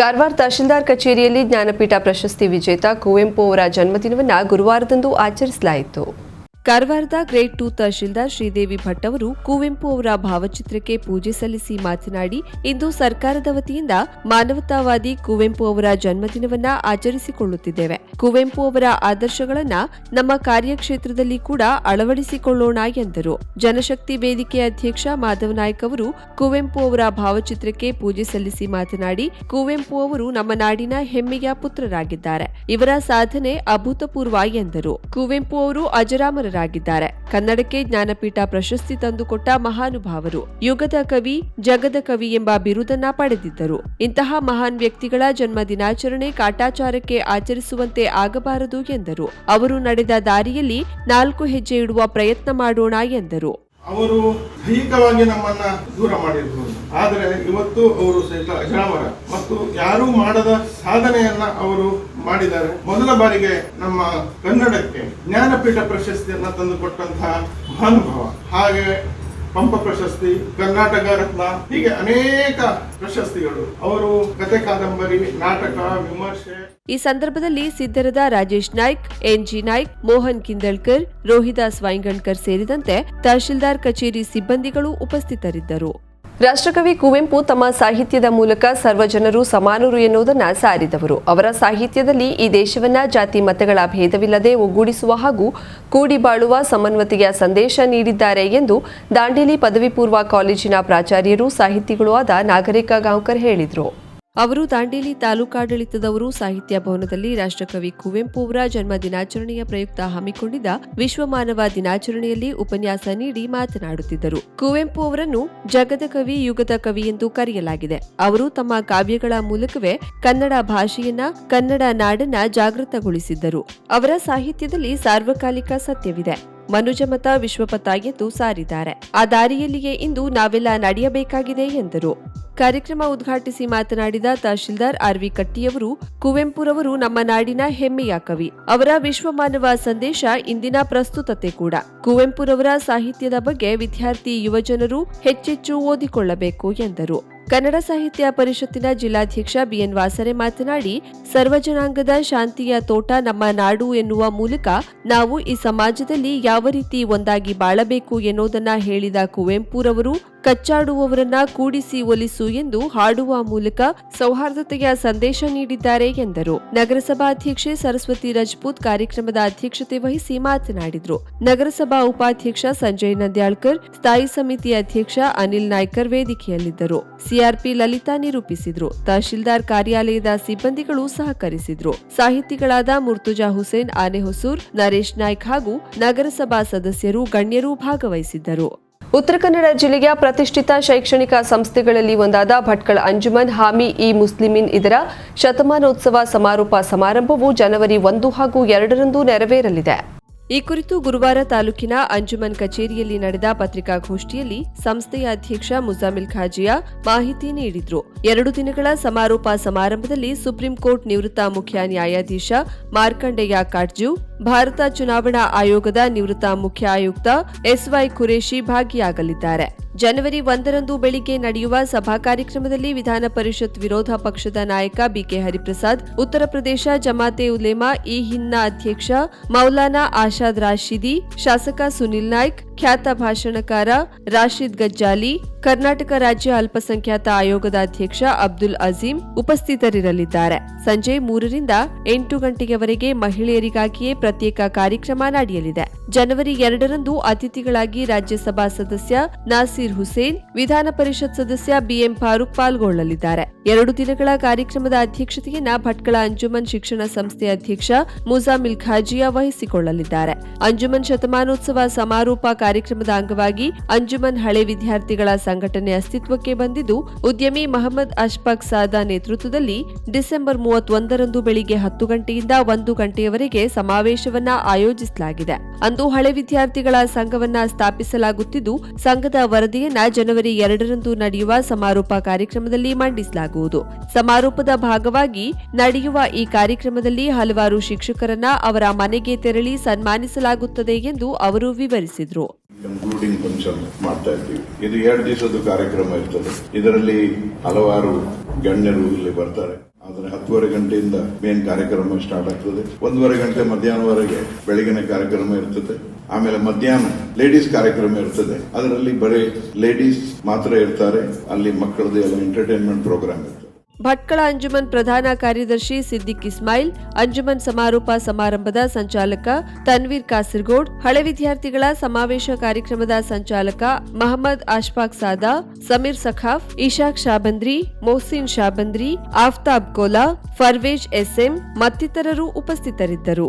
ಕಾರವಾರ ತಹಶೀಲ್ದಾರ್ ಕಚೇರಿಯಲ್ಲಿ ಜ್ಞಾನಪೀಠ ಪ್ರಶಸ್ತಿ ವಿಜೇತ ಕುವೆಂಪು ಅವರ ಜನ್ಮದಿನವನ್ನು ಗುರುವಾರದಂದು ಆಚರಿಸಲಾಯಿತು. ಕಾರವಾರದ ಗ್ರೇಟ್ ಟೂ ತಹಶೀಲ್ದಾರ್ ಶ್ರೀದೇವಿ ಭಟ್ ಅವರು ಕುವೆಂಪು ಅವರ ಭಾವಚಿತ್ರಕ್ಕೆ ಪೂಜೆ ಸಲ್ಲಿಸಿ ಮಾತನಾಡಿ, ಇಂದು ಸರ್ಕಾರದ ವತಿಯಿಂದ ಮಾನವತಾವಾದಿ ಕುವೆಂಪು ಅವರ ಜನ್ಮದಿನವನ್ನ ಆಚರಿಸಿಕೊಳ್ಳುತ್ತಿದ್ದೇವೆ. ಕುವೆಂಪು ಅವರ ಆದರ್ಶಗಳನ್ನ ನಮ್ಮ ಕಾರ್ಯಕ್ಷೇತ್ರದಲ್ಲಿ ಕೂಡ ಅಳವಡಿಸಿಕೊಳ್ಳೋಣ ಎಂದರು. ಜನಶಕ್ತಿ ವೇದಿಕೆ ಅಧ್ಯಕ್ಷ ಮಾಧವ ನಾಯ್ಕ ಅವರು ಕುವೆಂಪು ಅವರ ಭಾವಚಿತ್ರಕ್ಕೆ ಪೂಜೆ ಸಲ್ಲಿಸಿ ಮಾತನಾಡಿ, ಕುವೆಂಪು ಅವರು ನಮ್ಮ ನಾಡಿನ ಹೆಮ್ಮೆಯ ಪುತ್ರರಾಗಿದ್ದಾರೆ. ಇವರ ಸಾಧನೆ ಅಭೂತಪೂರ್ವ ಎಂದರು. ಕುವೆಂಪು ಅವರು ಅಜರಾಮರರಾಗಿದ್ದಾರೆ ಕನ್ನಡಕ್ಕೆ ಜ್ಞಾನಪೀಠ ಪ್ರಶಸ್ತಿ ತಂದುಕೊಟ್ಟ ಮಹಾನುಭಾವರು ಯುಗದ ಕವಿ, ಜಗದ ಕವಿ ಎಂಬ ಬಿರುದನ್ನ ಪಡೆದಿದ್ದರು. ಇಂತಹ ಮಹಾನ್ ವ್ಯಕ್ತಿಗಳ ಜನ್ಮ ದಿನಾಚರಣೆ ಕಾಟಾಚಾರಕ್ಕೆ ಆಚರಿಸುವಂತೆ ಆಗಬಾರದು ಎಂದರು. ಅವರು ನಡೆದ ದಾರಿಯಲ್ಲಿ ನಾಲ್ಕು ಹೆಜ್ಜೆ ಇಡುವ ಪ್ರಯತ್ನ ಮಾಡೋಣ ಎಂದರು. ಅವರು ದೈಹಿಕವಾಗಿ ನಮ್ಮನ್ನ ದೂರ ಮಾಡಿರ್ಬೋದು ಆದರೆ ಇವತ್ತು ಅವರು ಸಹಿತ ಅಜರಾಮರ ಮತ್ತು ಯಾರೂ ಮಾಡದ ಸಾಧನೆಯನ್ನ ಅವರು ಮಾಡಿದ್ದಾರೆ. ಮೊದಲ ಬಾರಿಗೆ ನಮ್ಮ ಕನ್ನಡಕ್ಕೆ ಜ್ಞಾನಪೀಠ ಪ್ರಶಸ್ತಿಯನ್ನ ತಂದುಕೊಟ್ಟಂತಹ ಮಹಾನುಭಾವ. ಹಾಗೆ ಪಂಪ ಪ್ರಶಸ್ತಿ, ಕರ್ನಾಟಕ ರತ್ನ, ಹೀಗೆ ಅನೇಕ ಪ್ರಶಸ್ತಿಗಳು. ಅವರು ಕತೆ ಕಾದಂಬರಿ, ನಾಟಕ, ವಿಮರ್ಶೆ. ಈ ಸಂದರ್ಭದಲ್ಲಿ ಸಿದ್ದರದ ರಾಜೇಶ್ ನಾಯ್ಕ್, ಎನ್ಜಿ ನಾಯ್ಕ್, ಮೋಹನ್ ಕಿಂದಳ್ಕರ್, ರೋಹಿದಾಸ್ ವೈಂಗಣ್ಕರ್ ಸೇರಿದಂತೆ ತಹಶೀಲ್ದಾರ್ ಕಚೇರಿ ಸಿಬ್ಬಂದಿಗಳು ಉಪಸ್ಥಿತರಿದ್ದರು. ರಾಷ್ಟ್ರಕವಿ ಕುವೆಂಪು ತಮ್ಮ ಸಾಹಿತ್ಯದ ಮೂಲಕ ಸರ್ವಜನರು ಸಮಾನರು ಎನ್ನುವುದನ್ನು ಸಾರಿದವರು. ಅವರ ಸಾಹಿತ್ಯದಲ್ಲಿ ಈ ದೇಶವನ್ನ, ಜಾತಿ ಮತಗಳ ಭೇದವಿಲ್ಲದೆ ಒಗ್ಗೂಡಿಸುವ ಹಾಗೂ ಕೂಡಿ ಬಾಳುವ ಸಮನ್ವತೆಯ ಸಂದೇಶ ನೀಡಿದ್ದಾರೆ ಎಂದು ದಾಂಡೇಲಿ ಪದವಿ ಪೂರ್ವ ಕಾಲೇಜಿನ ಪ್ರಾಚಾರ್ಯರು, ಸಾಹಿತಿಗಳೂ ಆದ ನಾಗರಿಕ ಗಾಂವ್ಕರ್ ಹೇಳಿದರು. ಅವರು ದಾಂಡೇಲಿ ತಾಲೂಕಾಡಳಿತದವರು ಸಾಹಿತ್ಯ ಭವನದಲ್ಲಿ ರಾಷ್ಟ್ರಕವಿ ಕುವೆಂಪು ಅವರ ಜನ್ಮ ದಿನಾಚರಣೆಯ ಪ್ರಯುಕ್ತ ಹಮ್ಮಿಕೊಂಡಿದ್ದ ವಿಶ್ವ ಮಾನವ ದಿನಾಚರಣೆಯಲ್ಲಿ ಉಪನ್ಯಾಸ ನೀಡಿ ಮಾತನಾಡುತ್ತಿದ್ದರು. ಕುವೆಂಪು ಅವರನ್ನು ಜಗದ ಕವಿ, ಯುಗದ ಕವಿ ಎಂದು ಕರೆಯಲಾಗಿದೆ. ಅವರು ತಮ್ಮ ಕಾವ್ಯಗಳ ಮೂಲಕವೇ ಕನ್ನಡ ಭಾಷೆಯನ್ನ, ಕನ್ನಡ ನಾಡನ್ನ ಜಾಗೃತಗೊಳಿಸಿದ್ದರು. ಅವರ ಸಾಹಿತ್ಯದಲ್ಲಿ ಸಾರ್ವಕಾಲಿಕ ಸತ್ಯವಿದೆ. ಮನುಜಮತ ವಿಶ್ವಪಥ ಎಂದು ಸಾರಿದ್ದಾರೆ. ಆ ದಾರಿಯಲ್ಲಿಯೇ ಇಂದು ನಾವೆಲ್ಲ ನಡೆಯಬೇಕಾಗಿದೆ ಎಂದರು. ಕಾರ್ಯಕ್ರಮ ಉದ್ಘಾಟಿಸಿ ಮಾತನಾಡಿದ ತಹಶೀಲ್ದಾರ್ ಆರ್ ವಿ ಕಟ್ಟಿಯವರು, ಕುವೆಂಪುರವರು ನಮ್ಮ ನಾಡಿನ ಹೆಮ್ಮೆಯ ಕವಿ. ಅವರ ವಿಶ್ವಮಾನವ ಸಂದೇಶ ಇಂದಿನ ಪ್ರಸ್ತುತತೆ ಕೂಡ. ಕುವೆಂಪುರವರ ಸಾಹಿತ್ಯದ ಬಗ್ಗೆ ವಿದ್ಯಾರ್ಥಿ ಯುವಜನರು ಹೆಚ್ಚೆಚ್ಚು ಓದಿಕೊಳ್ಳಬೇಕು ಎಂದರು. ಕನ್ನಡ ಸಾಹಿತ್ಯ ಪರಿಷತ್ತಿನ ಜಿಲ್ಲಾಧ್ಯಕ್ಷ ಬಿಎನ್ ವಾಸರೆ ಮಾತನಾಡಿ ಸರ್ವಜನಾಂಗದ ಶಾಂತಿಯ ತೋಟ ನಮ್ಮ ನಾಡು ಎನ್ನುವ ಮೂಲಕ ನಾವು ಈ ಸಮಾಜದಲ್ಲಿ ಯಾವ ರೀತಿ ಒಂದಾಗಿ ಬಾಳಬೇಕು ಎನ್ನುವುದನ್ನ ಹೇಳಿದ ಕುವೆಂಪುರವರು ಕಚ್ಚಾಡುವವರನ್ನ ಕೂಡಿಸಿ ಒಲಿಸು ಎಂದು ಹಾಡುವ ಮೂಲಕ ಸೌಹಾರ್ದತೆಯ ಸಂದೇಶ ನೀಡಿದ್ದಾರೆ ಎಂದರು. ನಗರಸಭಾ ಅಧ್ಯಕ್ಷೆ ಸರಸ್ವತಿ ರಜಪೂತ್ ಕಾರ್ಯಕ್ರಮದ ಅಧ್ಯಕ್ಷತೆ ವಹಿಸಿ ಮಾತನಾಡಿದರು. ನಗರಸಭಾ ಉಪಾಧ್ಯಕ್ಷ ಸಂಜಯ್ ನಂದ್ಯಾಳ್ಕರ್, ಸ್ಥಾಯಿ ಸಮಿತಿ ಅಧ್ಯಕ್ಷ ಅನಿಲ್ ನಾಯ್ಕರ್ ವೇದಿಕೆಯಲ್ಲಿದ್ದರು. ಸಿಆರ್ಪಿ ಲಲಿತಾ ನಿರೂಪಿಸಿದ್ರು. ತಹಶೀಲ್ದಾರ್ ಕಾರ್ಯಾಲಯದ ಸಿಬ್ಬಂದಿಗಳು ಸಹಕರಿಸಿದ್ರು. ಸಾಹಿತಿಗಳಾದ ಮುರ್ತುಜಾ ಹುಸೇನ್, ಆನೆಹೊಸೂರ್, ನರೇಶ್ ನಾಯ್ಕ್ ಹಾಗೂ ನಗರಸಭಾ ಸದಸ್ಯರು ಗಣ್ಯರು ಭಾಗವಹಿಸಿದ್ದರು. ಉತ್ತರ ಕನ್ನಡ ಜಿಲ್ಲೆಯ ಪ್ರತಿಷ್ಠಿತ ಶೈಕ್ಷಣಿಕ ಸಂಸ್ಥೆಗಳಲ್ಲಿ ಒಂದಾದ ಭಟ್ಕಳ ಅಂಜುಮನ್, ಹಾಮಿ ಇ ಮುಸ್ಲಿಮಿನ್ ಇದರ ಶತಮಾನೋತ್ಸವ ಸಮಾರೋಪ ಸಮಾರಂಭವು ಜನವರಿ ಒಂದು ಹಾಗೂ ಎರಡರಂದು ನೆರವೇರಲಿದೆ. ಈ ಕುರಿತು ಗುರುವಾರ ತಾಲೂಕಿನ ಅಂಜುಮನ್ ಕಚೇರಿಯಲ್ಲಿ ನಡೆದ ಪತ್ರಿಕಾಗೋಷ್ಠಿಯಲ್ಲಿ ಸಂಸ್ಥೆಯ ಅಧ್ಯಕ್ಷ ಮುಜಾಮಿಲ್ ಖಾಜಿಯಾ ಮಾಹಿತಿ ನೀಡಿದ್ರು. ಎರಡು ದಿನಗಳ ಸಮಾರೋಪ ಸಮಾರಂಭದಲ್ಲಿ ಸುಪ್ರೀಂ ಕೋರ್ಟ್ ನಿವೃತ್ತ ಮುಖ್ಯ ನ್ಯಾಯಾಧೀಶ ಮಾರ್ಕಂಡೇಯ ಕಾಟ್ಜು ಭಾರತ ಚುನಾವಣಾ ಆಯೋಗದ ನಿವೃತ್ತ ಮುಖ್ಯ ಆಯುಕ್ತ ಎಸ್ವೈ ಖುರೇಶಿ ಭಾಗಿಯಾಗಲಿದ್ದಾರೆ. ಜನವರಿ ಒಂದರಂದು ಬೆಳಿಗ್ಗೆ ನಡೆಯುವ ಸಭಾ ಕಾರ್ಯಕ್ರಮದಲ್ಲಿ ವಿಧಾನ ಪರಿಷತ್ ವಿರೋಧ ಪಕ್ಷದ ನಾಯಕ ಬಿಕೆ ಹರಿಪ್ರಸಾದ್, ಉತ್ತರ ಪ್ರದೇಶ ಜಮಾತೆ ಉಲೇಮಾ, ಈ ಹಿನ್ನ ಅಧ್ಯಕ್ಷ ಮೌಲಾನಾ ಆಶಾದ್ ರಾಶಿದಿ, ಶಾಸಕ ಸುನಿಲ್ ನಾಯ್ಕ್ ಖ್ಯಾತ ಭಾಷಣಕಾರ ರಾಶಿದ್ ಗಜ್ಜಾಲಿ, ಕರ್ನಾಟಕ ರಾಜ್ಯ ಅಲ್ಪಸಂಖ್ಯಾತ ಆಯೋಗದ ಅಧ್ಯಕ್ಷ ಅಬ್ದುಲ್ ಅಜೀಂ ಉಪಸ್ಥಿತರಿರಲಿದ್ದಾರೆ. ಸಂಜೆ ಮೂರರಿಂದ ಎಂಟು ಗಂಟೆಯವರೆಗೆ ಮಹಿಳೆಯರಿಗಾಗಿಯೇ ಪ್ರತ್ಯೇಕ ಕಾರ್ಯಕ್ರಮ ನಡೆಯಲಿದೆ. ಜನವರಿ ಎರಡರಂದು ಅತಿಥಿಗಳಾಗಿ ರಾಜ್ಯಸಭಾ ಸದಸ್ಯ ನಾಸೀರ್ ಹುಸೇನ್, ವಿಧಾನ ಪರಿಷತ್ ಸದಸ್ಯ ಬಿಎಂ ಫಾರೂಕ್ ಪಾಲ್ಗೊಳ್ಳಲಿದ್ದಾರೆ. ಎರಡು ದಿನಗಳ ಕಾರ್ಯಕ್ರಮದ ಅಧ್ಯಕ್ಷತೆಯನ್ನ ಭಟ್ಕಳ ಅಂಜುಮನ್ ಶಿಕ್ಷಣ ಸಂಸ್ಥೆ ಅಧ್ಯಕ್ಷ ಮುಜಾಮಿಲ್ ಖಾಜಿಯಾ ವಹಿಸಿಕೊಳ್ಳಲಿದ್ದಾರೆ. ಅಂಜುಮನ್ ಶತಮಾನೋತ್ಸವ ಸಮಾರೋಪ ಕಾರ್ಯಕ್ರಮದ ಅಂಗವಾಗಿ ಅಂಜುಮನ್ ಹಳೆ ವಿದ್ಯಾರ್ಥಿಗಳ ಸಂಘಟನೆ ಅಸ್ತಿತ್ವಕ್ಕೆ ಬಂದಿದ್ದು, ಉದ್ಯಮಿ ಮಹಮ್ಮದ್ ಅಶ್ಫಾಕ್ ಸಾದಾ ನೇತೃತ್ವದಲ್ಲಿ ಡಿಸೆಂಬರ್ ಮೂವತ್ತೊಂದರಂದು ಬೆಳಿಗ್ಗೆ ಹತ್ತು ಗಂಟೆಯಿಂದ ಒಂದು ಗಂಟೆಯವರೆಗೆ ಸಮಾವೇಶವನ್ನ ಆಯೋಜಿಸಲಾಗಿದೆ. ಹಳೆ ವಿದ್ಯಾರ್ಥಿಗಳ ಸಂಘವನ್ನ ಸ್ಥಾಪಿಸಲಾಗುತ್ತಿದ್ದು, ಸಂಘದ ವರದಿಯನ್ನ ಜನವರಿ ಎರಡರಂದು ನಡೆಯುವ ಸಮಾರೋಪ ಕಾರ್ಯಕ್ರಮದಲ್ಲಿ ಮಂಡಿಸಲಾಗುವುದು. ಸಮಾರೋಪದ ಭಾಗವಾಗಿ ನಡೆಯುವ ಈ ಕಾರ್ಯಕ್ರಮದಲ್ಲಿ ಹಲವಾರು ಶಿಕ್ಷಕರನ್ನ ಅವರ ಮನೆಗೆ ತೆರಳಿ ಸನ್ಮಾನಿಸಲಾಗುತ್ತದೆ ಎಂದು ಅವರು ವಿವರಿಸಿದರು. ಕನ್ಕ್ಲೂಡಿಂಗ್ ಫಂಕ್ಷನ್ ಮಾಡ್ತಾ ಇದ್ದೀವಿ. ಇದು ಎರಡು ದಿವಸದ ಕಾರ್ಯಕ್ರಮ ಇರ್ತದೆ. ಇದರಲ್ಲಿ ಹಲವಾರು ಗಣ್ಯರು ಇಲ್ಲಿ ಬರ್ತಾರೆ. ಆದ್ರೆ ಹತ್ತುವರೆ ಗಂಟೆಯಿಂದ ಮೇನ್ ಕಾರ್ಯಕ್ರಮ ಸ್ಟಾರ್ಟ್ ಆಗ್ತದೆ. ಒಂದೂವರೆ ಗಂಟೆ ಮಧ್ಯಾಹ್ನವರೆಗೆ ಬೆಳಗಿನ ಕಾರ್ಯಕ್ರಮ ಇರ್ತದೆ. ಆಮೇಲೆ ಮಧ್ಯಾಹ್ನ ಲೇಡೀಸ್ ಕಾರ್ಯಕ್ರಮ ಇರ್ತದೆ. ಅದರಲ್ಲಿ ಬರೀ ಲೇಡೀಸ್ ಮಾತ್ರ ಇರ್ತಾರೆ. ಅಲ್ಲಿ ಮಕ್ಕಳದ್ದು ಎಲ್ಲ ಎಂಟರ್ಟೈನ್ಮೆಂಟ್ ಪ್ರೋಗ್ರಾಮ್ ಇರ್ತದೆ. ಭಟ್ಕಳ ಅಂಜುಮನ್ ಪ್ರಧಾನ ಕಾರ್ಯದರ್ಶಿ ಸಿದ್ದಿಕ್ ಇಸ್ಮಾಯಿಲ್, ಅಂಜುಮನ್ ಸಮಾರೋಪ ಸಮಾರಂಭದ ಸಂಚಾಲಕ ತನ್ವೀರ್ ಕಾಸರಗೋಡ್, ಹಳೆ ವಿದ್ಯಾರ್ಥಿಗಳ ಸಮಾವೇಶ ಕಾರ್ಯಕ್ರಮದ ಸಂಚಾಲಕ ಮಹಮ್ಮದ್ ಅಶ್ಫಾಕ್ ಸಾದಾ, ಸಮೀರ್ ಸಖಾಫ್, ಇಶಾಕ್ ಶಾಬಂದ್ರಿ, ಮೊಹ್ಸಿನ್ ಶಾಬಂದ್ರಿ, ಆಫ್ತಾಬ್ ಕೋಲಾ, ಫರ್ವೇಜ್ ಎಸ್ಎಂ ಮತ್ತಿತರರು ಉಪಸ್ಥಿತರಿದ್ದರು.